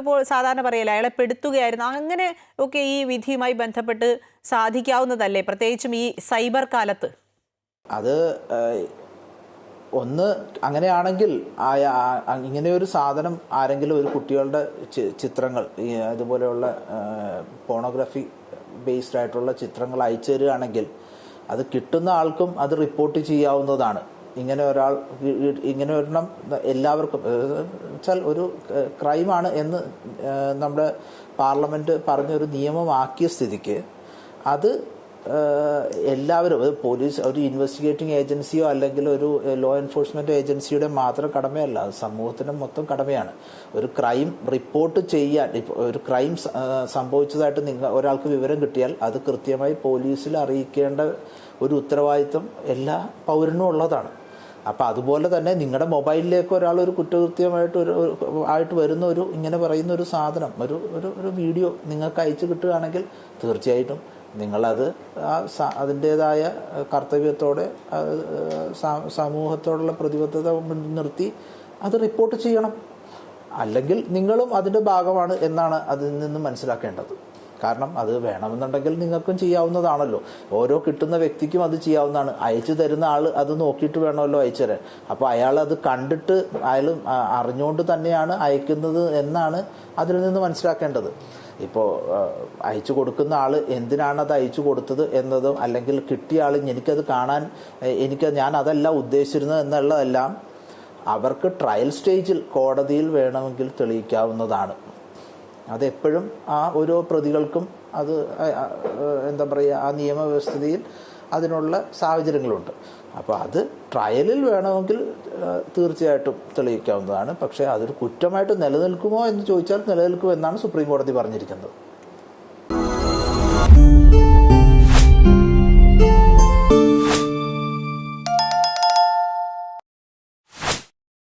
ഇപ്പോൾ സാധാരണ പറയല അയാളെ പെടുത്തുകയായിരുന്നു. അങ്ങനെ ഒക്കെ ഈ വിധിയുമായി ബന്ധപ്പെട്ട് സാധിക്കാവുന്നതല്ലേ? പ്രത്യേകിച്ചും ഈ സൈബർ കാലത്ത്. അത് ഒന്ന് അങ്ങനെയാണെങ്കിൽ ഇങ്ങനെ ഒരു സാധനം ആരെങ്കിലും ഒരു കുട്ടികളുടെ ചിത്രങ്ങൾ ഇതുപോലെയുള്ള പോണോഗ്രഫി ബേസ്ഡ് ആയിട്ടുള്ള ചിത്രങ്ങൾ അയച്ചു തരികയാണെങ്കിൽ അത് കിട്ടുന്ന ആൾക്കും അത് റിപ്പോർട്ട് ചെയ്യാവുന്നതാണ്. ഇങ്ങനെ ഒരാൾ ഇങ്ങനെ ഒരെണ്ണം എല്ലാവർക്കും വെച്ചാൽ ഒരു ക്രൈമാണ് എന്ന് നമ്മുടെ പാർലമെന്റ് പറഞ്ഞൊരു നിയമമാക്കിയ സ്ഥിതിക്ക് അത് എല്ലാവരും ഒരു പോലീസ് ഒരു ഇൻവെസ്റ്റിഗേറ്റിംഗ് ഏജൻസിയോ അല്ലെങ്കിൽ ഒരു ലോ എൻഫോഴ്സ്മെന്റ് ഏജൻസിയുടെ മാത്രം കടമയല്ല അത് സമൂഹത്തിന് മൊത്തം കടമയാണ്. ഒരു ക്രൈം റിപ്പോർട്ട് ചെയ്യാൻ ഒരു ക്രൈം സംഭവിച്ചതായിട്ട് നിങ്ങൾ ഒരാൾക്ക് വിവരം കിട്ടിയാൽ അത് കൃത്യമായി പോലീസിൽ അറിയിക്കേണ്ട ഒരു ഉത്തരവാദിത്വം എല്ലാ പൗരനും ഉള്ളതാണ്. അപ്പൊ അതുപോലെ തന്നെ നിങ്ങളുടെ മൊബൈലിലേക്ക് ഒരാൾ ഒരു കുറ്റകൃത്യമായിട്ട് ഒരു ആയിട്ട് വരുന്ന ഒരു ഇങ്ങനെ പറയുന്ന ഒരു സാധനം ഒരു ഒരു ഒരു വീഡിയോ നിങ്ങൾക്ക് അയച്ചു കിട്ടുകയാണെങ്കിൽ തീർച്ചയായിട്ടും നിങ്ങളത് അതിന്റെതായ കർത്തവ്യത്തോടെ സമൂഹത്തോടുള്ള പ്രതിബദ്ധത മുൻനിർത്തി അത് റിപ്പോർട്ട് ചെയ്യണം. അല്ലെങ്കിൽ നിങ്ങളും അതിന്റെ ഭാഗമാണ് എന്നാണ് അതിൽ നിന്ന് മനസ്സിലാക്കേണ്ടത്. കാരണം അത് വേണമെന്നുണ്ടെങ്കിൽ നിങ്ങൾക്കും ചെയ്യാവുന്നതാണല്ലോ. ഓരോ കിട്ടുന്ന വ്യക്തിക്കും അത് ചെയ്യാവുന്നതാണ്. അയച്ചു തരുന്ന ആൾ അത് നോക്കിയിട്ട് വേണമല്ലോ അയച്ചു തരാൻ അപ്പൊ അയാൾ അത് കണ്ടിട്ട് അയാൾ അറിഞ്ഞുകൊണ്ട് തന്നെയാണ് അയക്കുന്നത് എന്നാണ് അതിൽ നിന്ന് മനസ്സിലാക്കേണ്ടത്. ഇപ്പോൾ അയച്ചു കൊടുക്കുന്ന ആൾ എന്തിനാണ് അത് അയച്ചു കൊടുത്തത് എന്നതും അല്ലെങ്കിൽ കിട്ടിയ ആൾ എനിക്കത് കാണാൻ എനിക്ക് ഞാൻ അതല്ല ഉദ്ദേശിച്ചിരുന്നത് എന്നുള്ളതെല്ലാം അവർക്ക് ട്രയൽ സ്റ്റേജിൽ കോടതിയിൽ വേണമെങ്കിൽ തെളിയിക്കാവുന്നതാണ്. അതെപ്പോഴും ആ ഓരോ പ്രതികൾക്കും അത് എന്താ പറയുക ആ നിയമവ്യവസ്ഥയിൽ അതിനുള്ള സാഹചര്യങ്ങളുണ്ട്. അപ്പോൾ അത് ട്രയലിൽ വേണമെങ്കിൽ തീർച്ചയായിട്ടും തെളിയിക്കാവുന്നതാണ്. പക്ഷേ അതൊരു കുറ്റമായിട്ട് നിലനിൽക്കുമോ എന്ന് ചോദിച്ചാൽ നിലനിൽക്കുമെന്നാണ് സുപ്രീം കോടതി പറഞ്ഞിരിക്കുന്നത്.